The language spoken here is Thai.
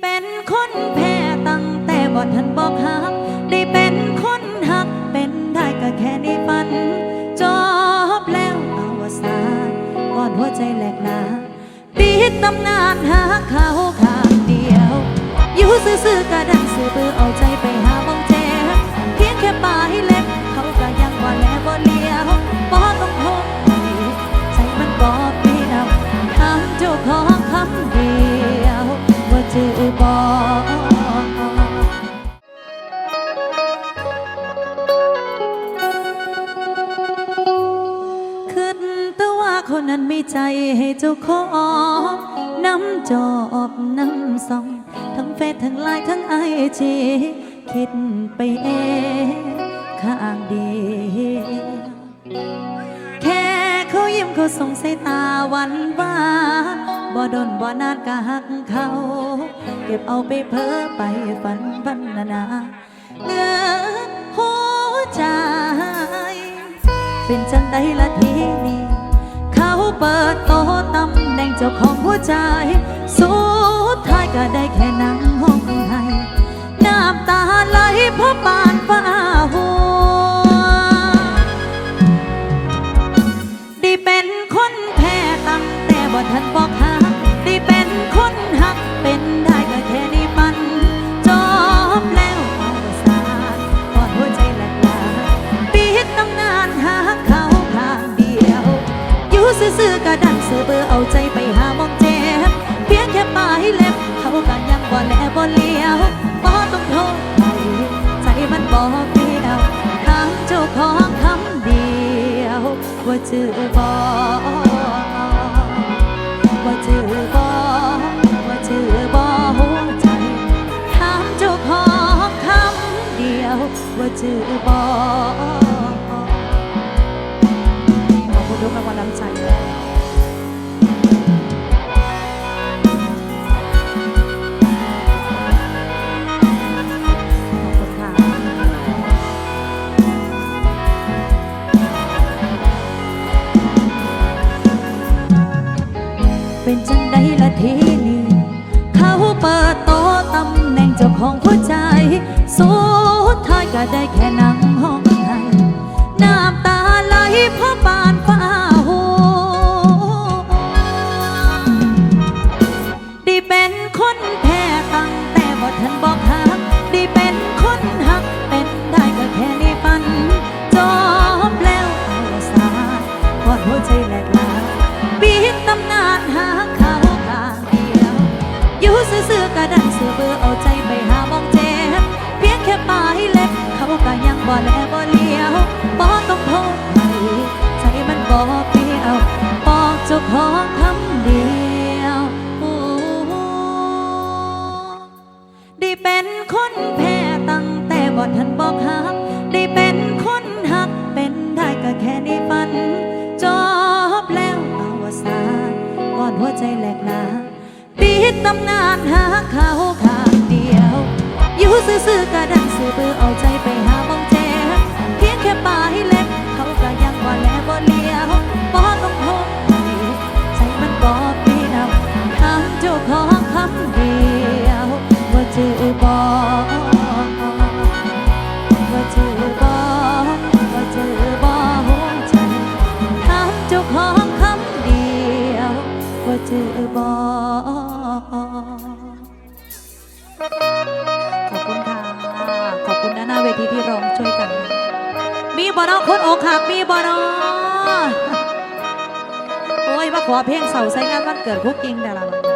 เป็นคนแพ้ตั้งแต่บ่ทันบอกหัก ได้เป็นคนหักเป็นได้ก็แค่ในฝัน จบแล้วเอาวสาก่อนหัวใจแหลกลาปิดตำนานหาเขาขางดี คนนั้นมีใจให้เจ้าของน้ำจอบน้ำส่อง ทั้งเฟซทั้งไลน์ทั้งไอจีคิดไปเองข้างเดียวแค่เขายิ้มเขาส่งสายตาหวันว่าบ่ดนบ่นานก็หักเขา เก็บเอาไปเพ้อไปฝันพันนานเนื้อหัวใจ เป็นจังใดละทีนี้ เปิดโตะตำแหน่งเจ้าของหัวใจ สุดท้ายก็ได้แค่นั่งห้องให้น้ำตาไหลเพราะปานฟ้าหัว แค่ปลายเล็บเขาก็ยังบ่แลบ่เลี้ยวบ่ต้องโทษใครใจมันบ่เปรี้ยวถามเจ้าของคำเดียว ว่าเจอบ่ว่าเจอบ่ว่าเจอบ่หัวใจถามเจ้าของคำเดียว ว่าเจอบ่ขอบคุณทุกรางวัลน้ำใจ ทีนี้ เขาเปิดโตะตำแหน่งเจ้าของหัวใจ สุดท้ายก็ได้แค่นั่งห้องให้น้ำตาไหลเพราะปานฟ้าหัวได้เป็นคนแพ้ตั้งแต่บ่ทันบอกหักได้เป็นคนหักเป็นได้ก็แค่ในฝันจบแล้วเอาสานกอดหัวใจแหลกลาปิดตำนานหา ซื่อๆก็ดันซื่อเบื่อเอาใจไปหามองเจ็บเพียงแค่ปลายเล็บเขาก็ยังบ่แลบ่เลี้ยวบ่ต้องโทษใครใจมันบ่เปรี้ยวบอกเจ้าของคำเดียวได้เป็นคนแพ้ตั้งแต่บ่ทันบอกหักได้เป็นคนหักเป็นได้ก็แค่ในฝันจบแล้วเอาวสานก่อนหัวใจแหลกลาปิดตำนานหา เบื่อเอาใจไปหามองเจ็บเพียงแค่ปลายเล็บเขาก็ยังว่าแลบ่เลี้ยวบ่ต้องโทษใครใจมันบ่เปรี้ยวถามเจ้าของคำเดียวว่าเจอบ่ว่าเจอบ่ว่าเจอบ่หัวใจถามเจ้าของคำเดียวว่าเจอบ่ข ร้องช่วยกัน มีบ่เนอคนอกหักมีบ่เนอโอ้ยมาขอเพลงเสาใส่งานวันเกิดคุกกิ้งแต่ละวัน